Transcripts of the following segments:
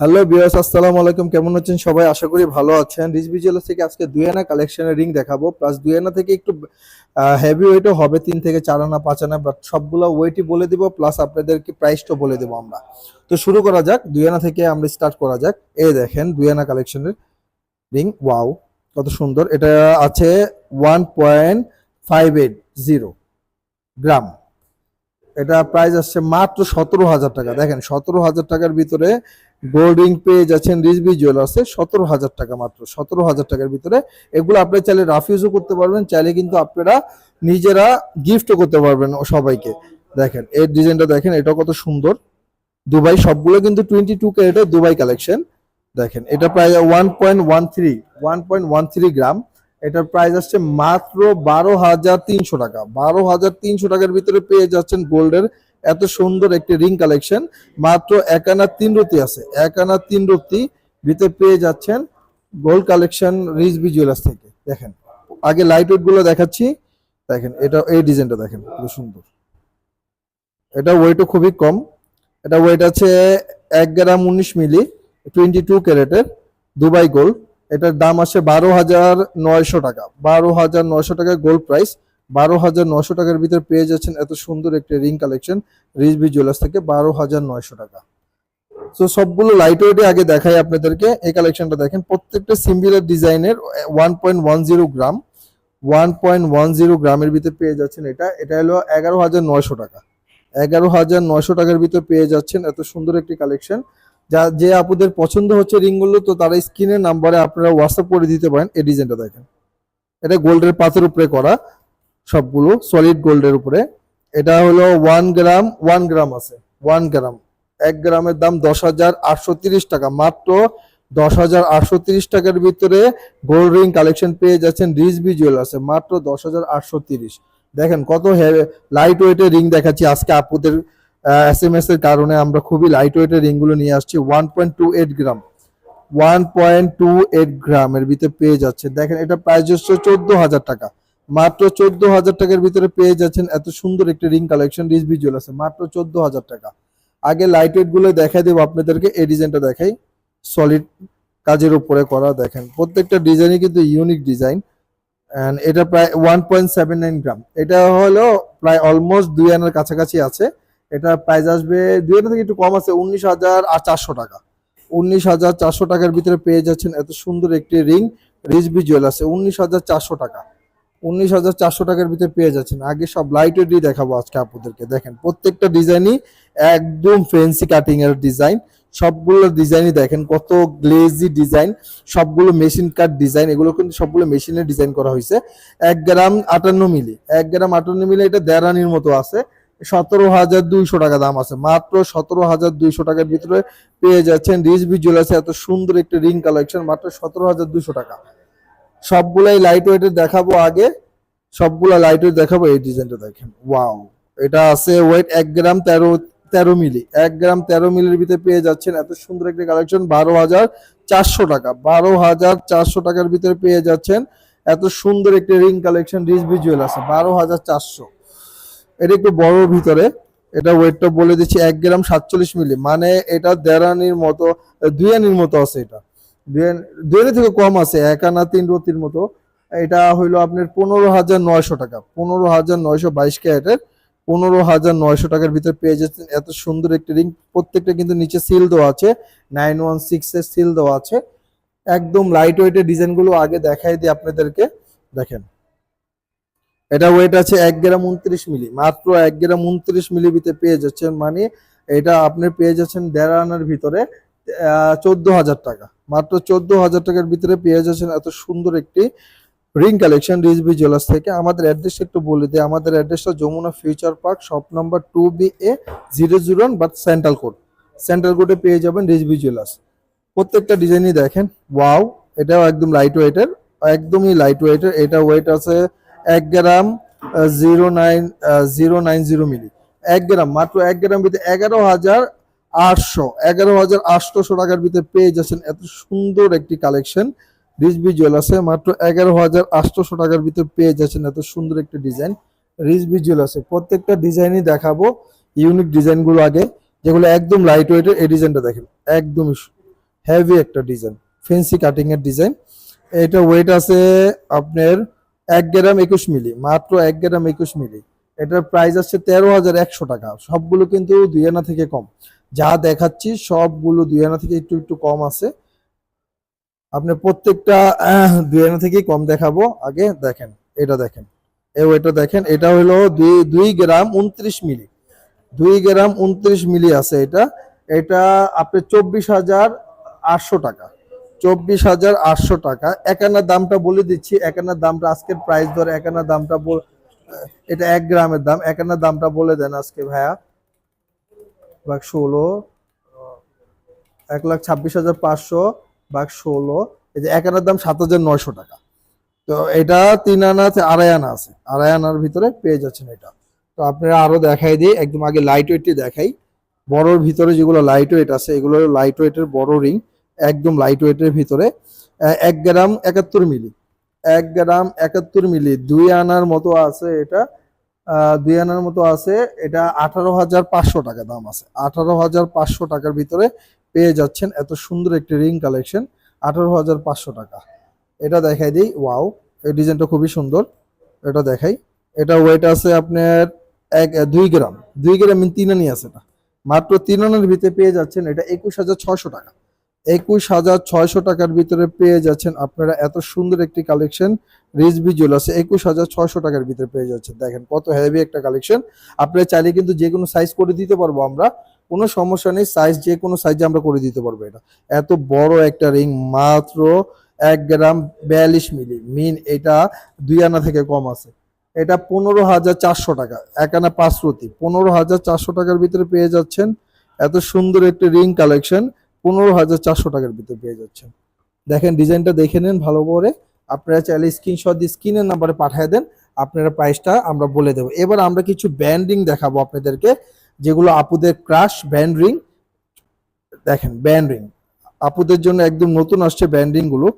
Hello বিয়াস আসসালামু আলাইকুম। কেমন আছেন সবাই? আশা করি ভালো আছেন। রিচ ভিজুয়ালস থেকে আজকে দুই আনা কালেকশনের রিং দেখাবো। প্লাস দুই আনা থেকে একটু হেভি ওয়েটও হবে। তিন থেকে চার আনা, পাঁচ আনা বাট সবগুলো ওয়েটই বলে দিব। প্লাস আপনাদেরকে প্রাইসটাও বলে দেবো আমরা। তো শুরু করা যাক। দুই আনা থেকে আমরা স্টার্ট করা যাক। এ দেখেন, দুই আনা কালেকশনের রিং ওয়াও কত সুন্দর। এটা আছে one point five eight zero gram এটা প্রাইস আসছে মাত্র সতেরো হাজার টাকা। দেখেন, সতেরো হাজার টাকার ভিতরে রিং পেয়ে যাচ্ছেন রিজবি জুয়েলার্সে সতেরো হাজার টাকা মাত্র, সতেরো হাজার টাকার ভিতরে। এগুলো আপনি চাইলে রাফ ইউজও করতে পারবেন, চাইলে কিন্তু আপনারা নিজেরা গিফটও করতে পারবেন সবাইকে। দেখেন, এই ডিজাইনটা দেখেন এটা কত সুন্দর। দুবাই, সবগুলো কিন্তু টোয়েন্টি টু ক্যারেটের দুবাই কালেকশন দেখেন, এটা প্রায় one point one three one point one three gram এটার প্রাইস আসছে মাত্র বারো হাজার তিনশো টাকা। বারো হাজার তিনশো টাকার ভিতরে পেয়ে যাচ্ছেন গোল্ডের এত সুন্দর একটি রিং কালেকশন। মাত্র এক আনা তিন রতি আছে। এক আনা তিন রতি ভিতরে পেয়ে যাচ্ছেন গোল্ড কালেকশন রিজবি জুয়েলার্স থেকে। দেখেন, আগে লাইটগুলো দেখাচ্ছি। দেখেন, এটা, এই ডিজাইনটা দেখেন, খুব সুন্দর। এটা ওয়েটও খুবই কম। এটা ওয়েট আছে এক গ্রাম উনিশ মিলি টোয়েন্টি টু ক্যারেটের দুবাই গোল্ড। এটার দাম আসে বারো হাজার নয়শো টাকা। বারো হাজার নয়শো টাকা গোল্ড প্রাইস। বারো হাজার নয়শো টাকার ভিতরে পেয়ে যাচ্ছেন এত সুন্দর একটা রিং কালেকশন রিজবি জুয়েলার্স থেকে বারো হাজার নয়শো টাকা। তো সবগুলো লাইট ওয়েটে আগে দেখাই আপনাদেরকে। এই কালেকশনটা দেখেন, প্রত্যেকটা সিম্বিলার ডিজাইনের one point one zero gram one point one zero গ্রামের ভিতরে পেয়ে যাচ্ছেন এটা। এটা হলো এগারো হাজার নয়শো টাকা। এগারো হাজার নয়শো টাকার ভিতরে পেয়ে যাচ্ছেন এত সুন্দর একটি কালেকশন। যা, যে আপুদের পছন্দ হচ্ছে রিংগুলো, তো তারা স্ক্রিনের নাম্বারে আপনারা হোয়াটসঅ্যাপ করে দিতে পারেন। এই ডিজাইনটা দেখেন। এটা গোল্ডের পাথর উপরে করা। সবগুলো সলিড গোল্ডের উপরে। এটা হলো ওয়ান গ্রাম ওয়ান গ্রাম আছে ওয়ান গ্রাম এক গ্রামের দাম দশ হাজার আটশো তিরিশ টাকা। মাত্র দশ হাজার আটশো তিরিশ টাকার ভিতরে গোল্ড রিং কালেকশন পেয়ে যাচ্ছেন রিজবি আছে মাত্র দশ হাজার আটশো তিরিশ। দেখেন কত লাইট ওয়েটের রিং দেখাচ্ছি। আজকে আপুদের এস এম এস এর কারণে আমরা খুবই লাইট ওয়েটের রিংগুলো নিয়ে আসছি। One point two eight gram one point two eight গ্রামের ভিতরে পেয়ে যাচ্ছে দেখেন এটা প্রাইস হচ্ছে চোদ্দ হাজার টাকা। মাত্র চোদ্দ হাজার টাকার ভিতরে পেয়ে যাচ্ছেন এত সুন্দর একটি রিং কালেকশন রিজবি আছে। মাত্র চোদ্দ হাজার টাকা। আগে লাইট ওয়েটগুলো দেখাই দেবো আপনাদেরকে, এই ডিজাইনটা দেখাই। সলিড কাজের উপরে করা, দেখেন। প্রত্যেকটা ডিজাইনই কিন্তু ইউনিক ডিজাইন এন্ড এটা প্রায় one point seven nine gram এটা হলো প্রায় অলমোস্ট দুই আনার কাছাকাছি আছে। এটা প্রাইস আসবে, দুই আনা থেকে একটু কম আছে, উনিশ হাজার আর চারশো টাকা। উনিশ হাজার চারশো টাকার ভিতরে পেয়ে যাচ্ছেন এত সুন্দর একটি রিং রিজবি আছে, উনিশ হাজার চারশো টাকা। উনিশ হাজার চারশো টাকার ভিতরে পেয়ে যাচ্ছেন। আগে সব লাইট ওয়েটই দেখাবো আজকে আপনাদেরকে দেখেন, প্রত্যেকটা ডিজাইনই একদম ফেন্সি কাটিং এর ডিজাইন সবগুলো ডিজাইনই দেখেন, কত গ্লেজি ডিজাইন সবগুলো মেশিন কাট ডিজাইন এগুলো কিন্তু সবগুলো মেশিনের ডিজাইন করা হয়েছে। এক গ্রাম আটান্ন মিলি। এক গ্রাম আটান্ন মিলি, এটা দেড়ানির মতো আছে। সতেরো হাজার দুইশো টাকা দাম আছে। মাত্র সতেরো হাজার দুইশো টাকার ভিতরে পেয়ে যাচ্ছেন। রিজবি জুয়েলার্সে এত সুন্দর একটি রিং কালেকশন মাত্র সতেরো হাজার দুইশো টাকা। সবগুলাই লাইট ওয়েটের দেখাবো আগে। সবগুলা লাইট ওয়েট দেখাবো এই ডিজাইনটা দেখেন। ওয়াও এটা আছে ওয়েট এক গ্রাম তেরো তেরো মিলি। এক গ্রাম তেরো মিলির ভিতরে পেয়ে যাচ্ছেন। এত সুন্দর একটি কালেকশন বারো হাজার চারশো টাকা। বারো হাজার চারশো টাকার ভিতরে পেয়ে যাচ্ছেন। এত সুন্দর একটি রিং কালেকশন রিজবি জুয়েলার্স বারো হাজার চারশো। এটা একটু বড় ভিতরে। এটা ওয়েটটা বলে দিচ্ছি, এক গ্রাম সাতচল্লিশ মিলি। মানে এটা দেড়ানির মতো, দুই আনির মতো আছে এটা। আনি থেকে কম আছে, এক আনা তিন রতির মতো। এটা হইল আপনার পনেরো হাজার নয়শো টাকা। পনেরো হাজার নয়শো বাইশ ক্যারেটের পনেরো হাজার নয়শো টাকার ভিতরে পেয়ে যাচ্ছেন। এত সুন্দর একটি রিং। প্রত্যেকটা কিন্তু নিচে সিল দেওয়া আছে। নাইন ওয়ান সিক্স এর সিল দেওয়া আছে। একদম লাইট ওয়েটের ডিজাইনগুলো আগে দেখাই দিই আপনাদেরকে। দেখেন। এটা ওয়েট আছে এক গ্রাম উনত্রিশ মিলি। মাত্র এক গ্রাম উনত্রিশ মিলি ভিতরে পেয়ে যাচ্ছেন। মানে এটা আপনি পেয়ে যাচ্ছেন দেড় আনার ভিতরে চোদ্দ হাজার টাকা। মাত্র চোদ্দ হাজার টাকার ভিতরে পেয়ে যাচ্ছেন এত সুন্দর একটি রিং কালেকশন রিজবি জুয়েলার্স থেকে। আমাদের অ্যাড্রেস একটু বলে দিই। আমাদের অ্যাড্রেসটা Jamuna future park shop number two B A zero zero one but central code central কোডে পেয়ে যাবেন রিজবি জুয়েলার্স। প্রত্যেকটা ডিজাইনই দেখেন। ওয়াও, এটাও একদম লাইট ওয়েটের একদমই লাইট ওয়েটের এটা ওয়েট আছে এক gram zero nine zero nine zero milli এক গ্রাম, মাত্র এক গ্রাম ভিতরে এগারো হাজার আটশো, এগারো হাজার আটশোশো টাকার ভিতরে পেয়ে যাচ্ছেন এত সুন্দর একটি কালেকশন। রিজবি জুয়েলার্সে মাত্র এগারো হাজার আটশোশো টাকার ভিতরে পেয়ে যাচ্ছেন এত সুন্দর একটি ডিজাইন। রিজবি জুয়েলার্সে প্রত্যেকটা ডিজাইনই দেখাবো, ইউনিক ডিজাইনগুলো আগে, যেগুলো একদম লাইট ওয়েটের এই ডিজাইনটা দেখেন, একদমই হেভি একটা ডিজাইন ফেন্সি কাটিং এর ডিজাইন। এটা ওয়েট আছে আপনার এক গ্রাম একুশ মিলি, মাত্র এক গ্রাম একুশ মিলি। এটার প্রাইস আছে তেরো হাজার একশো টাকা, সবগুলো কিন্তু দুই আনা থেকে কম। যা দেখাচ্ছি সবগুলো দুই আনা থেকে একটু একটু কম আছে। আপনি প্রত্যেকটা দুই আনা থেকেই কম দেখাবো। আগে দেখেন, এটা দেখেন। এই এটা দেখেন, এটা হলো দুই দুই গ্রাম উনত্রিশ মিলি। দুই গ্রাম উনত্রিশ মিলি আছে এটা। এটা আপনি চব্বিশ হাজার আটশো টাকা। চব্বিশ হাজার আটশো টাকা। একান্নার দামটা বলে দিচ্ছি। একান্নার দামটা আজকের প্রাইস ধরে একান্নার দামটা এটা এক গ্রামের দাম। একান্নার দামটা বলে দেন আজকে ভাইয়া। বাক ষোলো, এক লাখ ছাব্বিশ হাজার পাঁচশো বাক ষোলো, এই যে এক আনার দাম সাত হাজার নয়শো টাকা। তো এটা তিন আনা আছে, আড়াই আনা আছে। আড়াই আনার ভিতরে পেয়ে যাচ্ছেন এটা। তো আপনারা আরও দেখাই দিই, একদম আগে লাইট ওয়েটটি দেখাই। বড়োর ভিতরে যেগুলো লাইট ওয়েট আছে, এগুলো লাইট ওয়েটের বড় রিং একদম লাইট ওয়েটের ভিতরে। এক গ্রাম একাত্তর মিলি। এক গ্রাম একাত্তর মিলি, দুই আনার মতো আছে এটা। দুই আনার মতো আছে। এটা আঠারো হাজার পাঁচশো টাকা দাম আছে। আঠারো হাজার পাঁচশো টাকার ভিতরে পেয়ে যাচ্ছেন এত সুন্দর একটি রিং কালেকশন। আঠারো হাজার পাঁচশো টাকা। এটা দেখাই দিই। ওয়াও, এই ডিজাইনটা খুবই সুন্দর। এটা দেখাই। এটা ওয়েট আছে আপনার এক, দুই গ্রাম। দুই গ্রাম তিন আনি আছে এটা। মাত্র তিন আনার ভিতরে পেয়ে যাচ্ছেন। এটা একুশ হাজার ছশো টাকা। একুশ হাজার ছয়শো টাকার ভিতরে পেয়ে যাচ্ছেন আপনারা। এত সুন্দর একটি কালেকশন রিজবি জুয়েলার্সে, একুশ হাজার ছয়শো টাকার ভিতরে পেয়ে যাচ্ছেন। দেখেন কত হেভি একটা কালেকশন। আপনারা চাইলে কিন্তু যে কোনো সাইজ করে দিতে পারব আমরা। কোনো সমস্যা নেই সাইজ যে কোনো সাইজে আমরা করে দিতে পারব এটা। এত বড় একটা রিং মাত্র এক গ্রাম বিয়াল্লিশ মিলি। মিন এটা দুই আনা থেকে কম আছে। এটা পনেরো হাজার চারশো টাকা, এক আনা পাঁচ প্রতি পনেরো হাজার চারশো টাকার ভিতরে পেয়ে যাচ্ছেন। এত সুন্দর একটি রিং কালেকশন পনেরো হাজার চারশো টাকার ভিতরে পেয়ে যাচ্ছেন। দেখেন, ডিজাইনটা দেখে নেন ভালো করে। আপনারা চাইলে স্ক্রিনশট দিয়ে স্ক্রিনের নাম্বারে পাঠিয়ে দেন। আপনারা প্রাইসটা আমরা বলে দেবো। এবার আমরা কিছু ব্যান্ডিং দেখাবো আপনাদেরকে, যেগুলো আপুদের ক্রাশ ব্যান্ড রিং দেখেন ব্যান্ড রিং আপুদের জন্য একদম নতুন আসছে ব্যান্ডিংগুলো।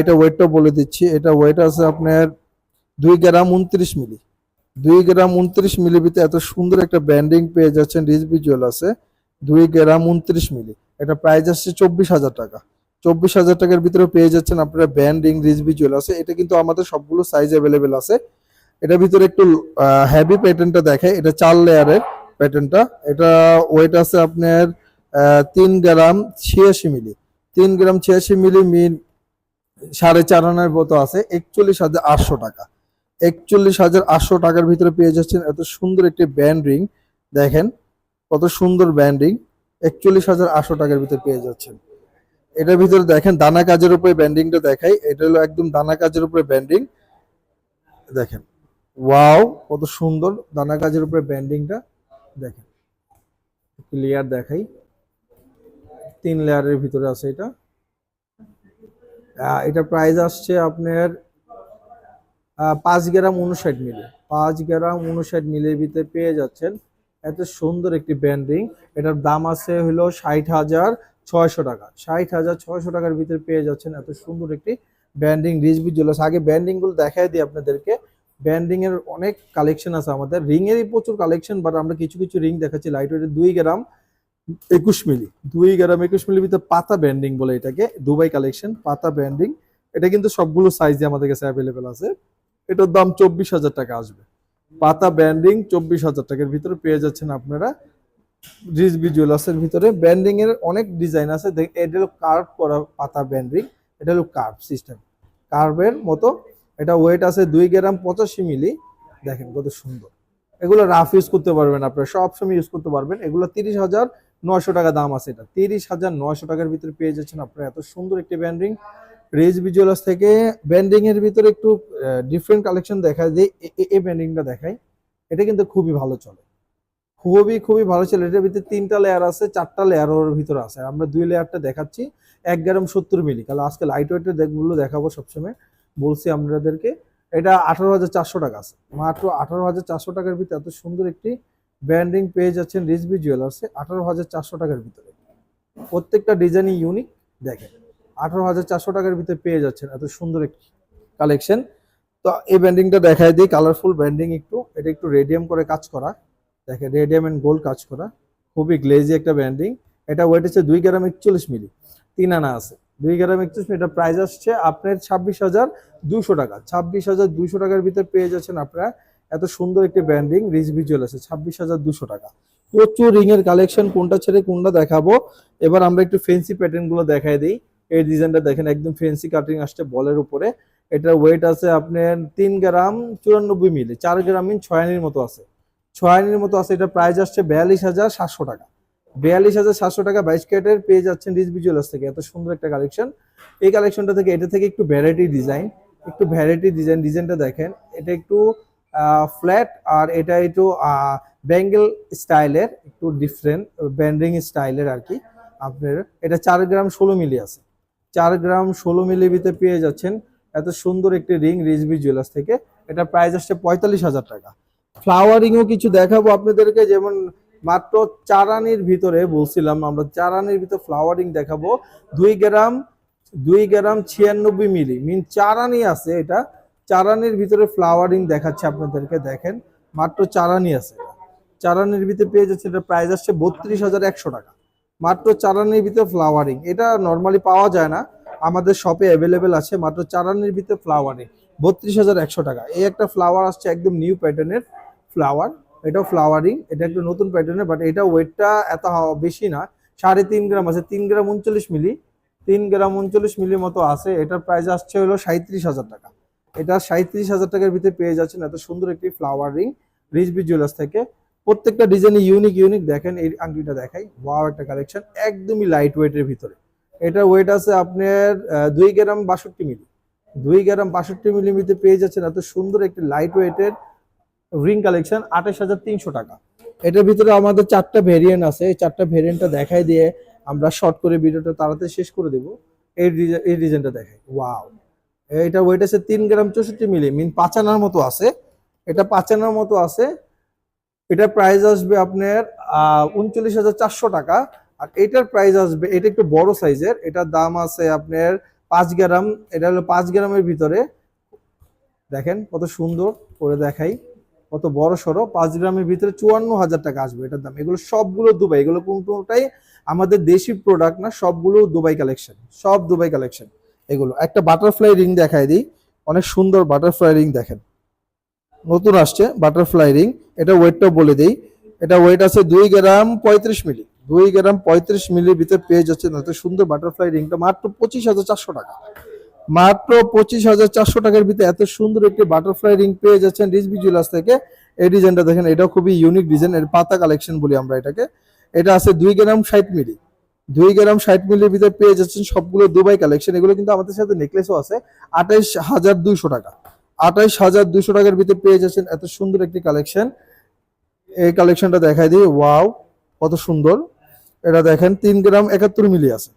এটা ওয়েটটা বলে দিচ্ছি। এটা ওয়েট আছে আপনার দুই গ্রাম উনত্রিশ মিলি। দুই গ্রাম উনত্রিশ মিলি ভিতরে এত সুন্দর একটা ব্যান্ডিং পেয়ে যাচ্ছেন রিজবি আছে। দুই গ্রাম উনত্রিশ মিলি। এটা প্রাইস আসছে চব্বিশ হাজার টাকা। চব্বিশ হাজার টাকার ভিতরে পেয়ে যাচ্ছেন আপনারা ব্যান্ডিং রিজবি আছে। এটা কিন্তু আমাদের সবগুলো সাইজ অ্যাভেলেবেল আছে। এটার ভিতরে একটু হেভি প্যাটার্নটা দেখায় এটা চার লেয়ারের প্যাটার্নটা এটা ওয়েট আছে আপনার তিন গ্রাম ছিয়াশি মিলি। তিন গ্রাম ছিয়াশি মিলি মিন সাড়ে চার আনার মতো আছে। একচল্লিশ হাজার আটশো টাকা। একচল্লিশ হাজার আটশো টাকার ভিতরে পেয়ে যাচ্ছেন। এত সুন্দর একটি ব্যান্ড রিং দেখেন, কত সুন্দর ব্যান্ড একচল্লিশ হাজার আটশো টাকার ভিতরে পেয়ে যাচ্ছেন। এটার ভিতরে দেখেন, দানা কাজের উপরে ব্যান্ডিংটা দেখাই। এটা হলো একদম দানা কাজের উপরে ব্যান্ডিং। দেখেন, ওয়াও, কত সুন্দর দানা কাজের উপরে ব্যান্ডিংটা। দেখেন ক্লিয়ার দেখাই। তিন লেয়ারের ভিতরে আছে এটা। এটা প্রাইস আসছে আপনার পাঁচ গ্রাম উনষাট মিলে। পাঁচ গ্রাম উনষাট মিলের ভিতরে পেয়ে যাচ্ছেন। এত সুন্দর একটি ব্যান্ডিং এটার দাম আছে হলো ষাট হাজার ছয়শো টাকা। ষাট হাজার ছয়শো টাকার ভিতরে পেয়ে যাচ্ছেন এত সুন্দর একটি ব্যান্ডিং রিজবি জুয়েলার্স আগে ব্যান্ডিংগুলো দেখাই দিই আপনাদেরকে। ব্যান্ডিং এর অনেক কালেকশন আছে আমাদের। রিং এরই প্রচুর কালেকশন বাট আমরা কিছু কিছু রিং দেখাচ্ছি। লাইট ওয়েটের দুই গ্রাম একুশ মিলি। দুই গ্রাম একুশ মিলির ভিতরে পাতা ব্যান্ডিং বলে এটাকে। দুবাই কালেকশন, পাতা ব্যান্ডিং এটা কিন্তু সবগুলো সাইজে আমাদের কাছে অ্যাভেলেবেল আছে। এটার দাম চব্বিশ হাজার টাকা আসবে। পাতা ব্যান্ডিং চব্বিশ হাজার টাকার ভিতরে পেয়ে যাচ্ছেন আপনারা জুয়েলার্সের ভিতরে। ব্যান্ডিং এর অনেক ডিজাইন আছে। এটা হলো কার্ভ করা পাতা ব্যান্ডিং এটা হলো কার্ভ সিস্টেম। কার্ভের মতো। এটা ওয়েট আছে দুই গ্রাম পঁচাশি মিলি। দেখেন কত সুন্দর। এগুলো রাফ ইউজ করতে পারবেন আপনারা। সবসময় ইউজ করতে পারবেন। এগুলো তিরিশ হাজার নয়শো টাকা দাম আছে এটা। তিরিশ হাজার নয়শো টাকার ভিতরে পেয়ে যাচ্ছেন আপনারা। এত সুন্দর একটি ব্যান্ডিং রেজ ভিজুয়ালাস থেকে ব্যান্ডিং এর ভিতরে একটু ডিফারেন্ট কালেকশন দেখা যে এই ব্যান্ডিংটা দেখাই এটা কিন্তু খুবই ভালো চলে। খুবই খুবই ভালো চলে। এটার ভিতরে তিনটা লেয়ার আছে, চারটা লেয়ার ওর ভিতরে আছে। আমরা দুই লেয়ারটা দেখাচ্ছি। এক গ্রাম সত্তর মিলি কারণ আজকে লাইট ওয়েটের দেখগুলো দেখাবো সবসময়। বলছি আপনাদেরকে, এটা আঠারো হাজার চারশো টাকা আছে। মাত্র আঠারো হাজার চারশো টাকার ভিতরে এত সুন্দর একটি ব্যান্ডিং পেয়ে যাচ্ছেন রিজবি জুয়েলার্সে আঠারো হাজার চারশো টাকার ভিতরে। প্রত্যেকটা ডিজাইনই ইউনিক দেখেন। আঠারো হাজার চারশো টাকার ভিতরে পেয়ে যাচ্ছেন। এত সুন্দর একটি কালেকশন তো এই ব্যান্ডিংটা দেখাই দিই কালারফুল ব্যান্ডিং একটু। এটা একটু রেডিয়াম করে কাজ করা। দেখেন রেডিয়াম অ্যান্ড গোল্ড কাজ করা। খুবই গ্লেজি একটা ব্যান্ডিং এটা ওয়েট হচ্ছে দুই গ্রাম একচল্লিশ মিলি তিন আনা আছে। দুই গ্রাম একচল্লিশ মিলি এটা প্রাইস আসছে আপনার ছাব্বিশ হাজার দুশো টাকা। ছাব্বিশ হাজার দুশো টাকার ভিতরে পেয়ে যাচ্ছেন আপনারা। এত সুন্দর একটি ব্যান্ডিং রিচ ভিজুয়াল আছে, ছাব্বিশ হাজার দুশো টাকা। প্রচুর রিং এর কালেকশন কোনটা ছেড়ে কোনটা দেখাবো। এবার আমরা একটু ফেন্সি প্যাটার্নগুলো দেখাই দিই। এই ডিজাইনটা দেখেন, একদম ফেন্সি কাটিং আসছে বলের উপরে। এটার ওয়েট আছে আপনার তিন গ্রাম চুরানব্বই মিলি, চার গ্রাম ইন ছয় আনির মতো আছে। ছয় আনির মতো আছে এটা প্রাইস আসছে বিয়াল্লিশ হাজার সাতশো টাকা। বিয়াল্লিশ হাজার সাতশো টাকা বাইশ ক্যারেটের পেয়ে যাচ্ছেন রিচ ভিজুয়ালস থেকে, এত সুন্দর একটা কালেকশন এই কালেকশনটা থেকে, এটা থেকে একটু ভ্যারাইটি ডিজাইন একটু ভ্যারাইটি ডিজাইন ডিজাইনটা দেখেন, এটা একটু ফ্ল্যাট আর এটা একটু ব্যাঙ্গেল স্টাইলের একটু ডিফারেন্ট ব্যান্ডিং স্টাইলের আর কি। আপনার, এটা চার গ্রাম ষোলো মিলি আছে। চার গ্রাম ষোলো মিলি ভিতরে পেয়ে যাচ্ছেন। এত সুন্দর একটি রিং রিজবি জুয়েলার্স থেকে। এটা প্রাইস আসছে পঁয়তাল্লিশ হাজার টাকা। ফ্লাওয়ারিংও কিছু দেখাবো আপনাদেরকে। যেমন মাত্র চারানির ভিতরে বলছিলাম, আমরা চারানির ভিতরে ফ্লাওয়ারিং দেখাবো। দুই গ্রাম দুই গ্রাম ছিয়ানব্বই মিলি। মিন চারানি আছে এটা। চারানির ভিতরে ফ্লাওয়ারিং দেখাচ্ছে আপনাদেরকে, দেখেন। মাত্র চারানি আছে। চারানির ভিতরে পেয়ে যাচ্ছে এটা প্রাইস আসছে বত্রিশ হাজার একশো টাকা। মাত্র চারানির ভিতরে ফ্লাওয়ারিং এটা নর্মালি পাওয়া যায় না। আমাদের শপে অ্যাভেলেবেল আছে, মাত্র চারানির ভিতরে ফ্লাওয়ারিং বত্রিশ হাজার একশো টাকা। এই একটা ফ্লাওয়ার আসছে একদম নিউ প্যাটার্নের ফ্লাওয়ার এটাও ফ্লাওয়ারিং এটা একটা নতুন প্যাটার্নের বাট এটা ওয়েটটা এত বেশি না। সাড়ে তিন গ্রাম আছে, তিন গ্রাম উনচল্লিশ মিলি তিন গ্রাম উনচল্লিশ মিলির মতো আছে। এটার প্রাইস আসছে হলো সাঁত্রিশ হাজার টাকা। এটা সাঁত্রিশ হাজার টাকার ভিতরে পেয়ে যাচ্ছেন এত সুন্দর একটি ফ্লাওয়ার রিং রিচবি জুয়েলার্স থেকে। প্রত্যেকটা ডিজাইনে ইউনিক ইউনিক দেখেন এই আংটিটা দেখাই। ওয়াও একটা কালেকশন একদমই লাইট ওয়েটের ভিতরে। এটা ওয়েট আছে আপনার দুই গ্রাম বাষট্টি মিলি। দুই গ্রাম বাষট্টি মিলিমিটার পেয়ে যাচ্ছেন এত সুন্দর একটি লাইট ওয়েটের রিং কালেকশন আঠাশ হাজার তিনশো টাকা। এটার ভিতরে আমাদের চারটা ভেরিয়েন্ট আছে। এই চারটা ভেরিয়েন্টটা দেখাই দিয়ে আমরা শর্ট করে ভিডিওটা তাড়াতাড়ি শেষ করে দেব। এই এই ডিজাইনটা দেখাই। ওয়াও এটা ওয়েট আছে তিন গ্রাম চৌষট্টি মিলি। মিন পাঁচানার মতো আছে। এটা পাঁচানার মতো আছে। এটার প্রাইস আসবে আপনার উনচল্লিশ হাজার চারশো টাকা। আর এটার প্রাইস আসবে, এটা একটু বড় সাইজের এটার দাম আছে আপনার পাঁচ গ্রাম, এটা হলো পাঁচ গ্রামের ভিতরে। দেখেন কত সুন্দর করে দেখাই, কত বড় সড়ো, পাঁচ গ্রামের ভিতরে চুয়ান্ন হাজার টাকা আসবে এটার দাম। এগুলো সবগুলো দুবাই, এগুলো কোনটাই আমাদের দেশি প্রোডাক্ট না, সবগুলো দুবাই কালেকশন সব দুবাই কালেকশন এগুলো। একটা বাটারফ্লাই রিং দেখাই দিই, অনেক সুন্দর বাটারফ্লাই রিং দেখেন। নতুন আসছে বাটারফ্লাই রিং এটা ওয়েটটাও বলে দিই। এটা ওয়েট আছে দুই গ্রাম পঁয়ত্রিশ মিলি দুই গ্রাম পঁয়ত্রিশ মিলির ভিতরে পেয়ে যাচ্ছে এত সুন্দর বাটারফ্লাই রিংটা মাত্র পঁচিশ হাজার চারশো টাকা। মাত্র পঁচিশ হাজার চারশো টাকার ভিতরে এত সুন্দর একটি বাটারফ্লাই রিং পেয়ে যাচ্ছেন রিজবি জুয়েলার্স থেকে। এই ডিজাইনটা দেখেন, এটাও খুবই ইউনিক ডিজাইন এর পাতা কালেকশন বলি আমরা এটাকে। এটা আছে দুই গ্রাম ষাট মিলি দুই গ্রাম ষাট মিলির ভিতরে পেয়ে যাচ্ছেন সবগুলো দুবাই কালেকশন এগুলো কিন্তু আমাদের সাথে নেকলেসও আছে। আঠাইশ হাজার দুইশো টাকা। আঠাইশ হাজার দুশো টাকার ভিতরে পেয়ে যাচ্ছেন। এত সুন্দর একটি কালেকশন এই কালেকশনটা দেখাই দিই। ওয়াও, কত সুন্দর। এটা দেখেন, তিন গ্রাম একাত্তর মিলি আছে।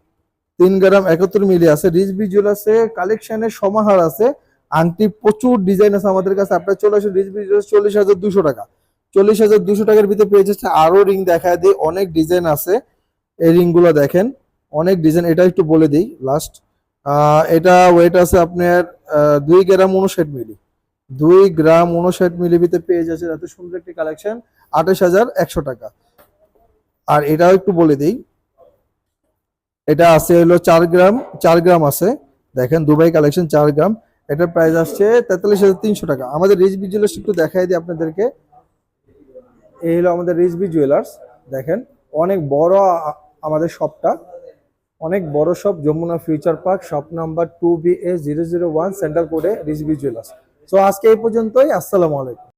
তিন গ্রাম একাত্তর মিলি আছে। রিজবি জুয়েলার্সে কালেকশনের সমাহার আছে। আংটি প্রচুর ডিজাইন আছে আমাদের কাছে। আপনার চলে আসুন রিজবি জুয়েলার্স চল্লিশ হাজার দুশো টাকা। চল্লিশ হাজার দুশো টাকার ভিতরে পেয়ে যাচ্ছে। আরও রিং দেখায় দিই। অনেক ডিজাইন আছে। এই রিংগুলো দেখেন। অনেক ডিজাইন এটা একটু বলে দিই। লাস্ট এটা ওয়েট আছে আপনার দুই গ্রাম উনষাট মিলি দুই গ্রাম উনষাট মিলি ভিতরে পেয়ে যাচ্ছে এত সুন্দর একটি কালেকশন আঠাশ হাজার একশো টাকা। আর এটাও একটু বলে দিই, এটা আছে হলো চার গ্রাম চার গ্রাম আছে। দেখেন, দুবাই কালেকশন চার গ্রাম। এটার প্রাইস আসছে তেতাল্লিশ হাজার তিনশো টাকা। আমাদের রিচবি জুয়েলার্স একটু দেখাই দিই আপনাদেরকে। এই হলো আমাদের রিচবি জুয়েলার্স দেখেন, অনেক বড় আমাদের শপটা অনেক বড় সব Jamuna future park shop number two B A zero zero one central কোডে রিজবি জুয়েলার্স সো আজকে এই পর্যন্তই, আসসালামু আলাইকুম।